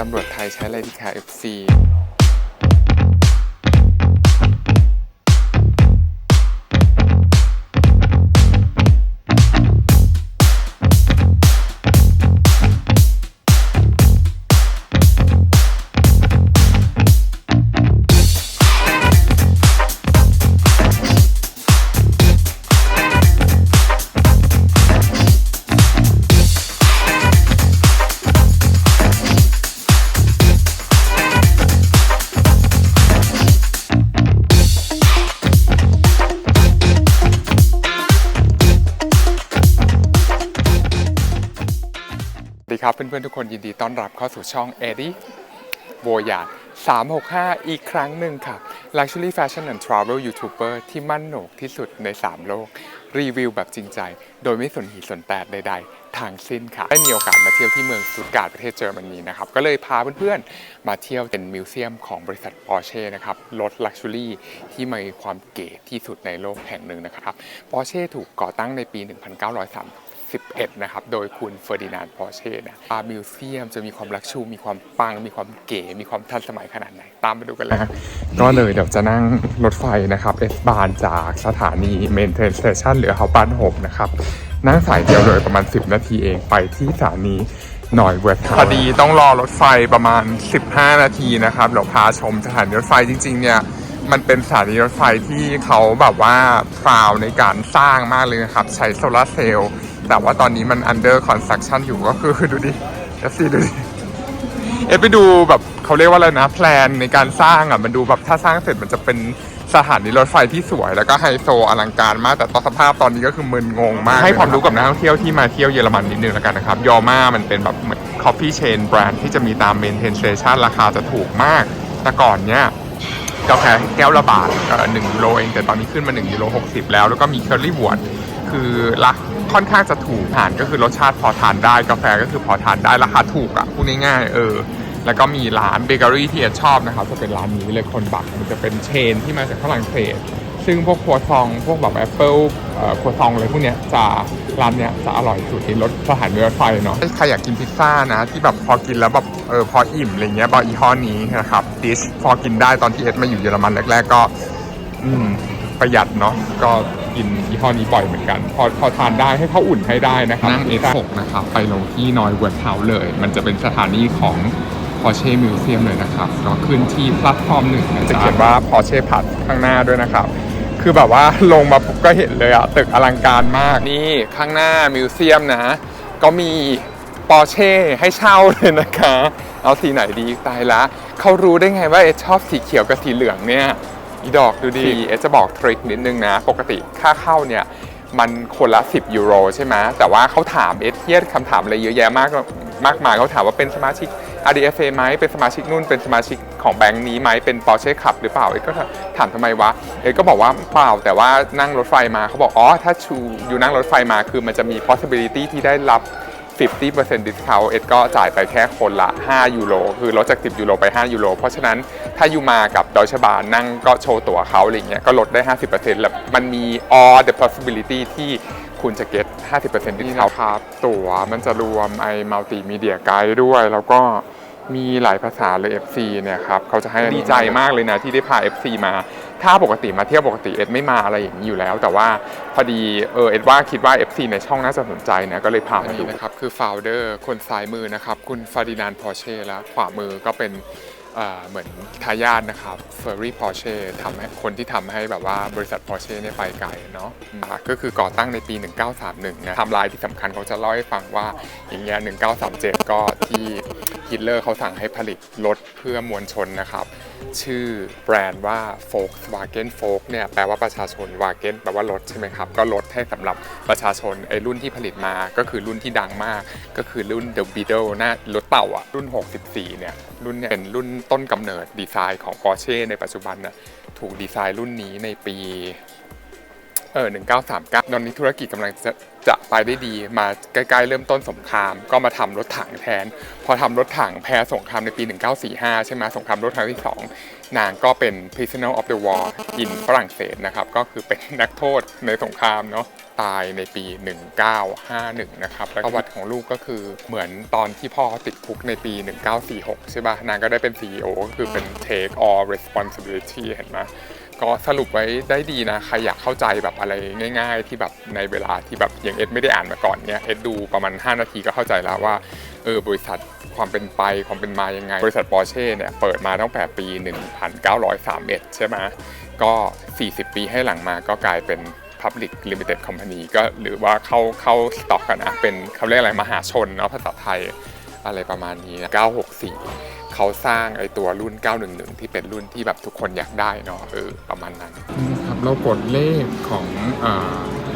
ตำรวจไทยใช้อะไรดีคะ FC อนๆทุกคนยินดีต้อนรับเข้าสู่ช่องเอดี้โวยา365 อีกครั้งหนึ่งค่ะ Luxury Fashion and Travel YouTuber ที่มั่นโหนกที่สุดใน 3 โลก รีวิวแบบจริงใจ โดยไม่สนหีสนแตกใด ๆ ทางสิ้นค่ะ ได้มีโอกาสมาเที่ยวที่เมืองสตุตการ์ดประเทศเยอรมนีนะครับ ก็เลยพาเพื่อนๆ มาเที่ยวเป็นมิวเซียมของบริษัท Porsche นะครับ รถ Luxury ที่มีความเก๋ที่สุดในโลกแห่งหนึ่งนะครับ Porsche ถูกก่อตั้งในปี 1903 11 นะครับ โดยคุณเฟอร์ดินานด์พอร์เช่นะอามิวเซียมจะมีความลักชู มีความปัง มีความเก๋ มีความทันสมัยขนาดไหน ตามไปดูกันเลยครับก็เลยเดี๋ยวจะนั่งรถไฟนะครับ เอสบานจากสถานีเมนเทนสเตชันหรือเฮาปันโฮมนะครับ นั่งสายเดียวเลยประมาณ 10 นาทีเองไปที่สถานีหน่อยเวทพอดีต้องรอรถไฟประมาณ 15 นาทีนะครับเดี๋ยวพาชมสถานีรถไฟจริง ๆ เนี่ยมันเป็นสถานีรถไฟที่เขาแบบว่าฟาวในการสร้างมากเลยนะครับ ใช้โซลาร์เซลล์ แต่ว่าตอนนี้มัน under construction อยู่ก็คือดูดิเอฟซีดูดิเอะไปดูแบบเขาเรียกว่าอะไรนะแพลนในการสร้างอะมันดูแบบถ้าสร้างเสร็จมันจะเป็นสถานีรถไฟที่สวยแล้วก็ไฮโซอลังการมาก แต่ตอนสภาพตอนนี้ก็คือมึนงงมาก ให้ความรู้กับนักท่องเที่ยวที่มาเที่ยวเยอรมันนิดนึงแล้วกันนะครับยอมามันเป็นแบบเหมือน coffee chain brand ที่จะมีตาม maintain station ราคาจะถูกมาก แต่ก่อนเนี้ยกาแฟแก้วละบาทเอ่อหนึ่งยูโรเองแต่ตอนนี้ขึ้นมา1ยูโร60 แล้ว แล้วก็มีเคอรี่บวดคือราคา ค่อนข้างจะถูกอาหารก็คือรสชาติพอทานได้กาแฟก็คือพอทานได้ราคาถูกอะพูดง่ายๆเออแล้วก็มีร้านเบเกอรี่ที่เอ็ดชอบนะครับจะเป็นร้านนี้เลยคนบักมันจะเป็นเชนที่มาจากฝรั่งเศสซึ่งพวกครัวซองพวกแบบแอปเปิลครัวซองอะไรพวกเนี้ยจะร้านเนี้ยจะอร่อยสุดในรถสถานีรถไฟเนาะใครอยากกินพิซซ่านะ ที่แบบพอกินแล้วแบบเออพออิ่มอะไรเงี้ยบออีห้อนี้นะครับดิชพอกินได้ตอนที่เอ็ดมาอยู่เยอรมันแรก ๆ ก็ อืม ประหยัดเนาะก็กินยี่ห้อนี้บ่อยเหมือนกัน พอพอทานได้ให้เขาอุ่นให้ได้นะครับนั่ง S6 นะครับ ไปลงที่นอยเวิร์ดเฮาเลย มันจะเป็นสถานีของ Porsche Museum เลยนะครับก็ขึ้นที่แพลตฟอร์มหนึ่งนะจะเขียนว่า Porsche ผัดข้างหน้าด้วยนะครับ คือแบบว่าลงมาปุ๊บก็เห็นเลยอะตึกอลังการมากนี่ข้างหน้ามิวเซียมนะ ก็มีปอร์เช่ให้เช่าเลยนะคะ เอาสีไหนดีตายละเขารู้ได้ไงว่าเอชอบสีเขียวกับสีเหลืองเนี่ย อีดอกดูดิเอสจะบอกทริคนิดนึงนะ ปกติค่าเข้าเนี่ยมันคนละ 10 ยูโรใช่ไหมแต่ว่าเขาถามเอสเทียดคำถามอะไรเยอะแยะมากมากมายเขาถามว่าเป็นสมาชิก RDFA ไหมเป็นสมาชิกนู่นเป็นสมาชิกของแบงค์นี้ไหมเป็น Porsche Club หรือเปล่าเอ็ดก็ถามทำไมวะเอ็ดก็บอกว่าเปล่าแต่ว่านั่งรถไฟมาเขาบอกอ๋อถ้าชูอยู่นั่งรถไฟมาคือมันจะมี possibility ที่ได้รับ 50% discount เอ็ดก็จ่ายไปแค่คนละ 5 ยูโร คือลดจาก 10 ยูโรไป 5 ยูโร เพราะฉะนั้นถ้าอยู่มากับดอยชบานั่งก็โชว์ตั๋วเขาอะไรเงี้ยก็ลดได้ 50%แล้วมันมี all the possibility ที่คุณจะ get 50% discount ครับ ตั๋วมันจะรวมไอ้ multimedia guide ด้วย แล้วก็มีหลายภาษาเลย FC เนี่ยครับ เขาจะให้ดีใจมากเลยนะที่ได้พา FC มา ถ้าปกติมาเที่ยวปกติเอ็ดไม่มาอะไรอย่างนี้อยู่แล้ว แต่ว่าพอดีเออเอ็ดว่าคิดว่า FC ในช่องน่าจะสนใจนะก็เลยพามาดูนะครับคือ founder คนซ้ายมือนะครับ คุณฟาดินานพอร์เช่แล้วขวามือก็เป็นเหมือนทายาทนะครับเฟอร์รี่พอร์เช่ทำให้คนที่ทำให้แบบว่าบริษัทพอร์เช่เนี่ยไปไกลเนาะก็คือก่อตั้งในปี 1931 นะทำลายที่สำคัญเขาจะเล่าให้ฟังว่าอย่างเงี้ย1937 ก็ที่ฮิตเลอร์เขาสั่งให้ผลิตรถเพื่อมวลชนนะครับ ชื่อแบรนด์ว่า Volkswagen f o l k เนี่ยแปลว่าประชาชน Wagen แปลว่ารถใช่ไหมครับ ก็รถให้สำหรับประชาชนไอ้รุ่นที่ผลิตมาก็คือรุ่นที่ดังมาก ก็คือรุ่น The Beetle หน้ารถเต่าอะรุ่น 64 เนี่ย รุ่นเนี่ยเป็นรุ่นต้นกำเนิดดีไซน์ของ Porsche ในปัจจุบันน่ะถูกดีไซน์รุ่นนี้ในปี เออ1939 ตอนนี้ธุรกิจกำลังจะจะไปได้ดี มาใกล้ๆเริ่มต้นสงคราม ก็มาทำรถถังแทน พอทำรถถังแพ้สงครามในปี 1945 ใช่ไหมสงครามโลกครั้งที่ 2 นางก็เป็น prisoner of the war in ฝรั่งเศสนะครับ ก็คือเป็นนักโทษในสงครามเนาะตายในปี 1951 นะครับ แล้วประวัติของลูกก็คือเหมือนตอนที่พ่อติดคุกในปี 1946 ใช่ป่ะ นางก็ได้เป็น CEO ก็คือเป็น take all responsibility เห็นไหม ก็สรุปไว้ได้ดีนะ ใครอยากเข้าใจแบบอะไรง่าย ๆ ที่แบบในเวลาที่แบบอย่างเอ็ดไม่ได้อ่านมาก่อนเนี้ยเอ็ดดูประมาณ 5 นาทีก็เข้าใจแล้วว่าเออบริษัทความเป็นไปความเป็นมายังไง บริษัทปอร์เช่เนี่ยเปิดมาตั้งแต่ปี 1931 ใช่ไหมก็ 40 ปีให้หลังมาก็กลายเป็น Public Limited Company ก็หรือว่าเข้าเข้าสต็อกกันนะเป็นเขาเรียกอะไรมหาชนเนาะภาษาไทยอะไรประมาณนี้นะ964 เขาสร้างไอตัวรุ่น 911 ที่เป็นรุ่นที่แบบทุกคนอยากได้เนาะเออประมาณนั้นครับเรากดเลขของอ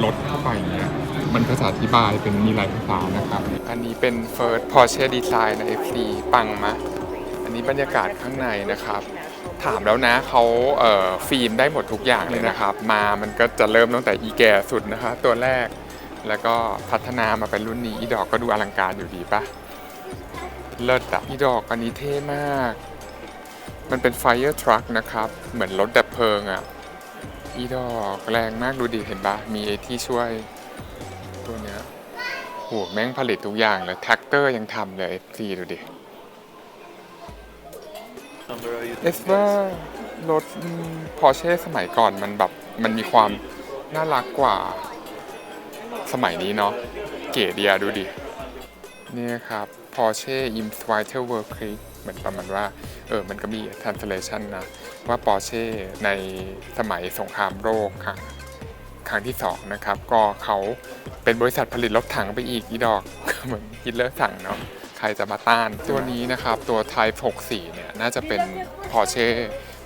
รถเข้าไปเนี่ยมันก็จะอธิบายเป็นมีหลายภาษานะครับ อันนี้เป็น First Porsche Design ใน FC ปังมะ อันนี้บรรยากาศข้างในนะครับ ถามแล้วนะเขาเอ่อฟิล์มได้หมดทุกอย่างเลยนะครับ มามันก็จะเริ่มตั้งแต่อีแก่สุดนะคะตัวแรก แล้วก็พัฒนามาเป็นรุ่นนี้อีดอกก็ดูอลังการอยู่ดีปะ เลิศอะอีดอกอันนี้เท่มาก มันเป็น Fire Truck นะครับ เหมือนรถดับเพลิงอะอีดอกแรงมากดูดิเห็นปะมีไอ้ที่ช่วยตัวเนี้ยโหแม่งผลิตทุกอย่างเลยแท็กเตอร์ยังทำเลยซีดูดิ Number are you เอสว่ารถพอเช่สมัยก่อนมันแบบ มันมีความน่ารักกว่าสมัยนี้เนาะเก๋ดีอะดูดิ นี่ครับ Porsche im s w e i t e r w o r l d k r i e g เหมือนประมาณว่า เออ มันก็มี translation นะ ว่า Porsche ในสมัยสงครามโลกครั้งครั้งที่สองนะครับ ก็เขาเป็นบริษัทผลิตรถถังไปอีกอีดอก เหมือนฮิตเลอร์สั่งเนาะ ใครจะมาต้าน ตัวนี้นะครับ ตัว Type 64 เนี่ย น่าจะเป็น Porsche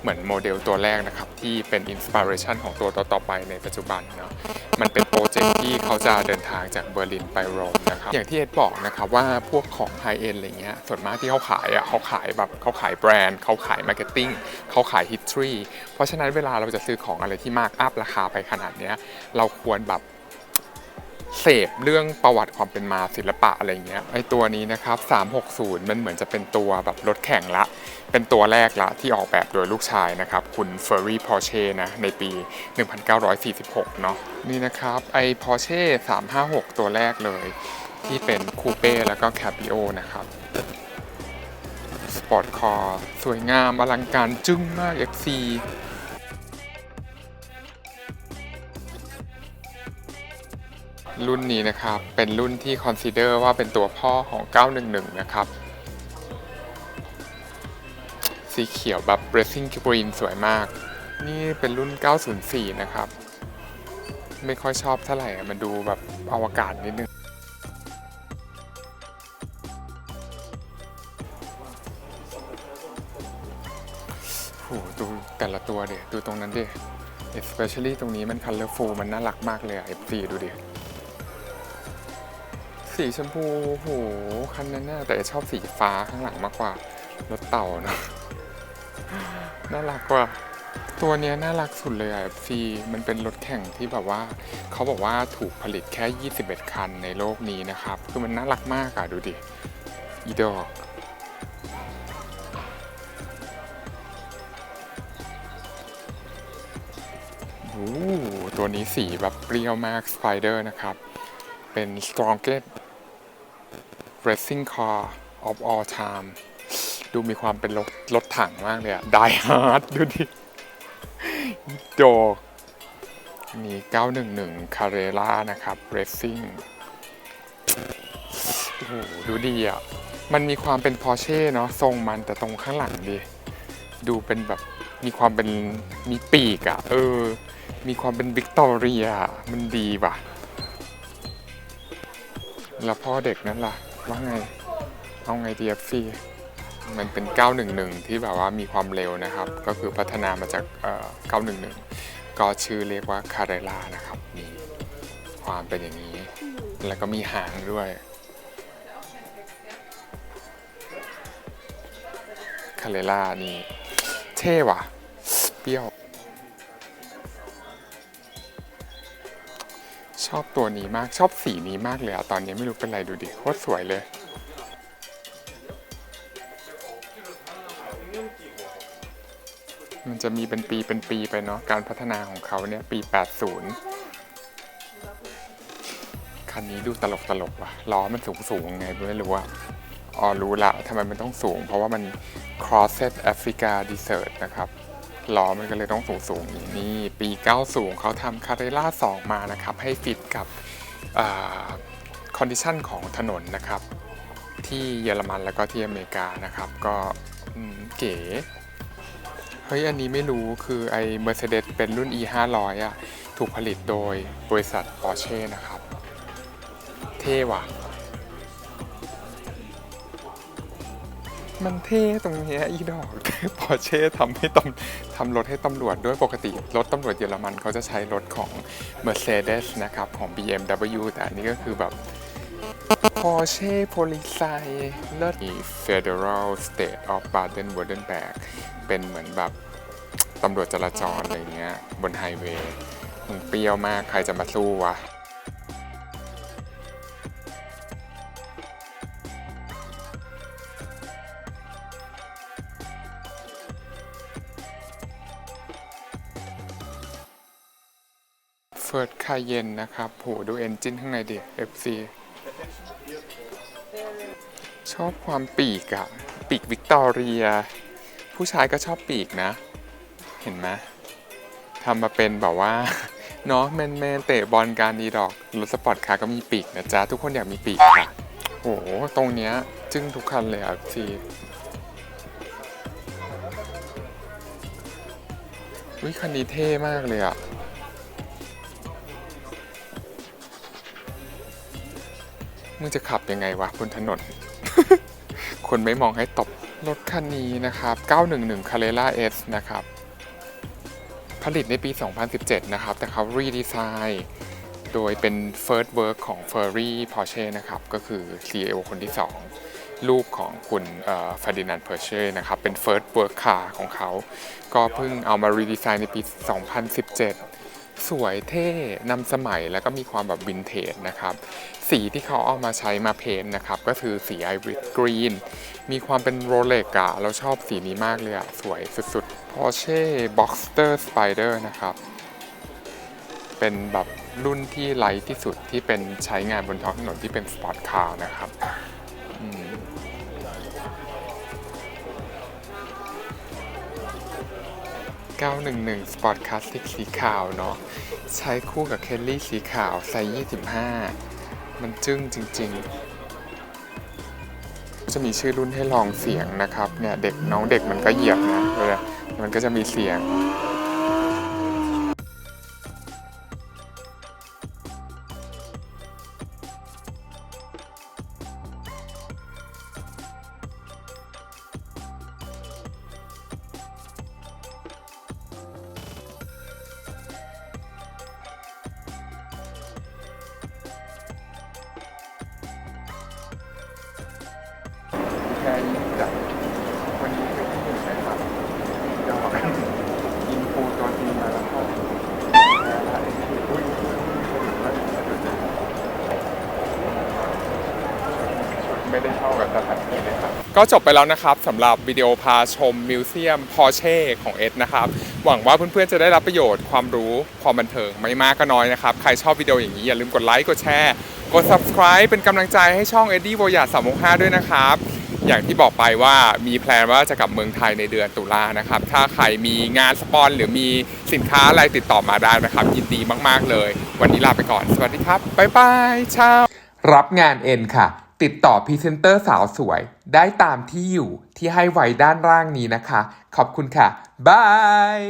เหมือนโมเดลตัวแรกนะครับ ที่เป็นอินสปิเรชันของตัวต่อๆไปในปัจจุบันเนาะมันเป็นโปรเจกต์ที่เขาจะเดินทางจากเบอร์ลินไปโรมนะครับ อย่างที่เอ็ดบอกนะครับว่าพวกของไฮเอ็นอะไรเงี้ยส่วนมากที่เขาขายอะเขาขายแบบเขาขายแบรนด์ เขาขายมาร์เก็ตติ้งเขาขายฮิสตรีเพราะฉะนั้นเวลาเราจะซื้อของอะไรที่มากอัพราคาไปขนาดเนี้ยเราควรแบบ เสพเรื่องประวัติความเป็นมาศิลปะอะไรเงี้ยไอตัวนี้นะครับ 360 มันเหมือนจะเป็นตัวแบบรถแข่งละ เป็นตัวแรกละที่ออกแบบโดยลูกชายนะครับ คุณเฟอร์รี่พอร์เช่นะ ในปี 1946 เนาะนี่นะครับ ไอพอร์เช่356 ตัวแรกเลย ที่เป็นคูเป้แล้วก็แคปิโอนะครับสปอร์ตคอร์สวยงามอลังการจึ้งมาก FC รุ่นนี้นะครับ เป็นรุ่นที่คอนซีเดอร์ว่าเป็นตัวพ่อของ 911 นะครับ สีเขียวแบบ Racing Green สวยมาก นี่เป็นรุ่น 904 นะครับ ไม่ค่อยชอบเท่าไหร่ มันดูแบบอวกาศนิดนึง โห ดูแต่ละตัวเดี๋ยดูตรงนั้นดิ especially ตรงนี้มัน colorful มันน่ารักมากเลยอะ F4 ดูดิ สีชมพูโหคันนั้นน่ะแต่ชอบสีฟ้าข้างหลังมากกว่ารถเต่านะน่ารักกว่าตัวเนี้ยน่ารักสุดเลยอะ FC มันเป็นรถแข่งที่แบบว่า เขาบอกว่าถูกผลิตแค่ 21 คันในโลกนี้นะครับ คือมันน่ารักมากอะ ดูดิ อีดอกโอ้ตัวนี้สีแบบเปรี้ยวมาก Spider นะครับ เป็น strongest racing car of all time ดูมีความเป็นรถรถถังมากเลยอะ Die Hard ดูดิ โดมี911 Carrera นะครับ Racing โอ้โหดูดีอะ มันมีความเป็น Porsche เนาะทรงมันแต่ตรงข้างหลังดิดูเป็นแบบมีความเป็นมีปีกอะเออ มีความเป็นวิกตอเรีย มันดีว่ะ แล้วพ่อเด็กนั้นล่ะ ว่าไง เอาไงดีฟซีมันเป็น 911 ที่แบบว่ามีความเร็วนะครับ ก็คือพัฒนามาจาก911 ก็ชื่อเรียกว่าคาเรล่านะครับ มีความเป็นอย่างนี้ แล้วก็มีหางด้วยคาเรล่านี่ เท่ว่ะ เปรี้ยว ชอบตัวนี้มากชอบสีนี้มากเลยอะตอนนี้ไม่รู้เป็นไรดูดิโคตรสวยเลยมันจะมีเป็นปีเป็นปีไปเนาะการพัฒนาของเขาเนี่ยปี 80 คันนี้ดูตลกตลกว่ะล้อมันสูงสูงไงไม่รู้ว่าอ๋อรู้ละทำไมมันต้องสูง เพราะว่ามัน Crossed Africa Desert นะครับ ล้อมันก็เลยต้องสูงสูงอย่างนี้ปี 90เขาทำคา r รล่า2 มานะครับ ให้ฟิตกับคอนดิชันของถนนนะครับ ที่เยอรมันแล้วก็ที่อเมริกานะครับ ก็เก๋เฮ้ย อันนี้ไม่รู้คือไอ้ Mercedes เป็นรุ่น E 5 0 0อะ ถูกผลิตโดยบริษัท Porsche นะครับ เท่ว่ะ มันเท่ตรงเนี้ยอีดอกปอร์เช่ทำให้ตำทำรถให้ตำรวจด้วยปกติ รถตำรวจเยอรมันเขาจะใช้รถของ Mercedes นะครับ ของ BMW แต่อันนี้ก็คือแบบ Porsche Police เลิศ Federal State of Baden-Württemberg เป็นเหมือนแบบตำรวจจราจรอะไรเงี้ย บนไฮเวย์มึงเปรี้ยวมากใครจะมาสู้วะ เฟิร์สคายเย็นนะครับโหดูเอนจินข้างในดิ FC ชอบความปีกอะปีกวิกตอเรีย ผู้ชายก็ชอบปีกนะ เห็นไหมทำมาเป็นแบบว่าเนาะแมนแมนเตะบอลการดีดอกรถสปอร์ตคาร์ก็มีปีกนะจ๊ะ ทุกคนอยากมีปีกค่ะโหตรงเนี้ยจึ้งทุกคันเลยอะซีวิคันนี้เท่มากเลยอะ มึงจะขับยังไงวะบนถนน คนไม่มองให้ตบ รถคันนี้นะครับ 911 Carrera S นะครับ ผลิตในปี 2017 นะครับ แต่เขารีดีไซน์โดยเป็น First Work ของ Ferrari Porsche นะครับ ก็คือ CEO คนที่ 2 ลูกของคุณฟาดินัน p o r s c h e นะครับ เป็น First Work Car ของเขา ก็เพิ่งเอามารีดีไซน์ในปี 2017 สวยเท่นำสมัยแล้วก็มีความแบบวินเทจนะครับ สีที่เขาเอามาใช้มาเพนนะครับ ก็คือสีไอริสกรีน มีความเป็นโรเล็กอะเราชอบสีนี้มากเลยอะสวยสุดๆ Porsche Boxster Spider นะครับ เป็นแบบรุ่นที่ไลท์ที่สุดที่เป็นใช้งานบนท้องถนนที่เป็นสปอร์ตคาร์นะครับ 911 Sport Classic สีขาวเนาะใช้คู่กับเคลลี่สีขาวไซส์25 มันจึ้งจริง ๆ จะมีชื่อรุ่นให้ลองเสียงนะครับเนี่ยเด็กน้องเด็กมันก็เหยียบนะเวลามันก็จะมีเสียง แค่นี้จากวันนี้เป็นที่หนึ่งนะครับเดี๋ยวเราอินฟูตัวจริงมาแล้วก็แพ้ละไอ้ที่อุ้ยอุ้ยไม่ได้เข้ากับสถานที่เลยครับ ก็จบไปแล้วนะครับสำหรับวิดีโอพาชมมิวเซียมพอเช่ของเอสนะครับ หวังว่าเพื่อนๆ จะได้รับประโยชน์ความรู้ความบันเทิงไม่มากก็น้อยนะครับ ใครชอบวิดีโออย่างนี้อย่าลืมกดไลค์กดแชร์ กด subscribe เป็นกำลังใจให้ช่อง Eddie v o y a 365 ด้วยนะครับ อย่างที่บอกไปว่ามีแพลนว่าจะกลับเมืองไทยในเดือนตุลานะครับ ถ้าใครมีงานสปอนหรือมีสินค้าอะไรติดต่อมาได้นะครับ ยินดีมากๆเลย วันนี้ลาไปก่อน สวัสดีครับบ๊ายบายเช้ารับงานเอ็นค่ะ ติดต่อพรีเซนเตอร์สาวสวย ได้ตามที่อยู่ที่ให้ไว้ด้านล่างนี้นะคะ ขอบคุณค่ะบาย